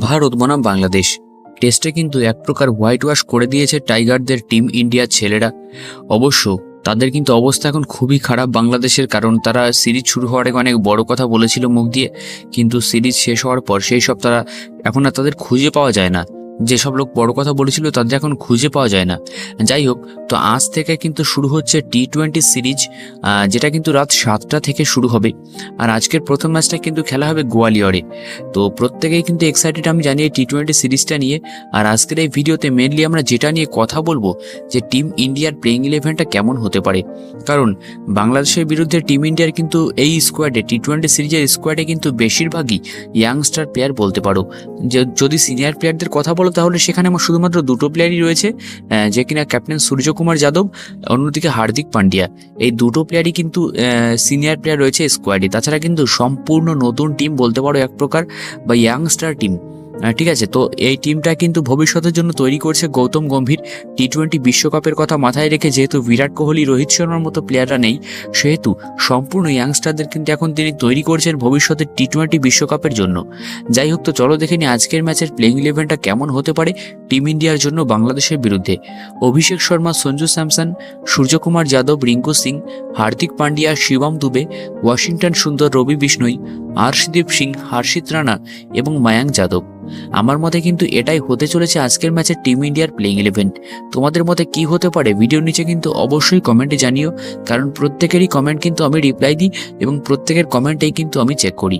ভারত বনাম বাংলাদেশ। টেস্টে কিন্তু এক প্রকার হোয়াইট ওয়াশ করে দিয়েছে টাইগারদের টিম ইন্ডিয়ার ছেলেরা। অবশ্য তাদের কিন্তু অবস্থা এখন খুবই খারাপ বাংলাদেশের, কারণ তারা সিরিজ শুরু হওয়ার আগে অনেক বড় কথা বলেছিল মুখ দিয়ে, কিন্তু সিরিজ শেষ হওয়ার পর সেই সব তারা এখন আর তাদের খুঁজে পাওয়া যায় না। যেসব লোক বড় কথা বলেছিল তাদের এখন খুঁজে পাওয়া যায় না। যাই হোক তো আজ থেকে কিন্তু শুরু হচ্ছে টি টোয়েন্টি সিরিজ যেটা কিন্তু রাত সাতটা থেকে শুরু হবে। আর আজকের প্রথম ম্যাচটা কিন্তু খেলা হবে গোয়ালিয়রে। তো প্রত্যেকেই কিন্তু এক্সাইটেড আমি জানি টি টোয়েন্টি সিরিজটা নিয়ে। আর আজকের এই ভিডিওতে মেনলি আমরা যেটা নিয়ে কথা বলব, যে টিম ইন্ডিয়ার প্লেইং ইলেভেনটা কেমন হতে পারে। কারণ বাংলাদেশের বিরুদ্ধে টিম ইন্ডিয়ার কিন্তু এই স্কোয়াডে টি টোয়েন্টি সিরিজের স্কোয়াডে কিন্তু বেশিরভাগই ইয়াংস্টার প্লেয়ার বলতে পারো। যে, যদি সিনিয়র প্লেয়ারদের কথা বলো, তাহলে সেখানে আমার শুধুমাত্র দুটো প্লেয়ারই রয়েছে যে কিনা ক্যাপ্টেন সূর্যকুমার যাদব, অন্যদিকে হার্দিক পান্ডিয়া। এই দুটো প্লেয়ারই কিন্তু সিনিয়র প্লেয়ার রয়েছে স্কোয়াডে তাছাড়া কিন্তু সম্পূর্ণ নতুন টিম বলতে পারো এক প্রকার, বা ইয়াংস্টার টিম ঠিক আছে? তো এই টিমটা কিন্তু ভবিষ্যতের জন্য তৈরি করছে গৌতম গম্ভীর। টি টোয়েন্টি বিশ্বকাপের কথা মাথায় রেখে যেহেতু বিরাট কোহলি, রোহিত শর্মার মতো প্লেয়াররা নেই, সেহেতু সম্পূর্ণ ইয়াংস্টারদের কিন্তু এখন তিনি তৈরি করছেন ভবিষ্যতের টি টোয়েন্টি বিশ্বকাপের জন্য। যাই হোক, তো চলো দেখে নিই আজকের ম্যাচের প্লেইং ইলেভেনটা কেমন হতে পারে। টিম ইন্ডিয়ার জন্য বাংলাদেশের বিরুদ্ধে। অভিষেক শর্মা, সঞ্জু স্যামসন, সূর্যকুমার যাদব, রিঙ্কু সিং, হার্দিক পান্ডিয়া, শিবম দুবে, ওয়াশিংটন সুন্দর, রবি বিষ্ণই, আর্শদীপ সিং, হর্ষিত রানা এবং মায়াঙ্ক যাদব। আমার মতে কিন্তু এটাই হতে চলেছে আজকের ম্যাচে টিম ইন্ডিয়ার প্লেইং ইলেভেন তোমাদের মতে কি হতে পারে? ভিডিওর নিচে কিন্তু অবশ্যই কমেন্টে জানিও, কারণ প্রত্যেকেরই কমেন্ট কিন্তু আমি রিপ্লাই দিই এবং প্রত্যেকের কমেন্টেই কিন্তু আমি চেক করি।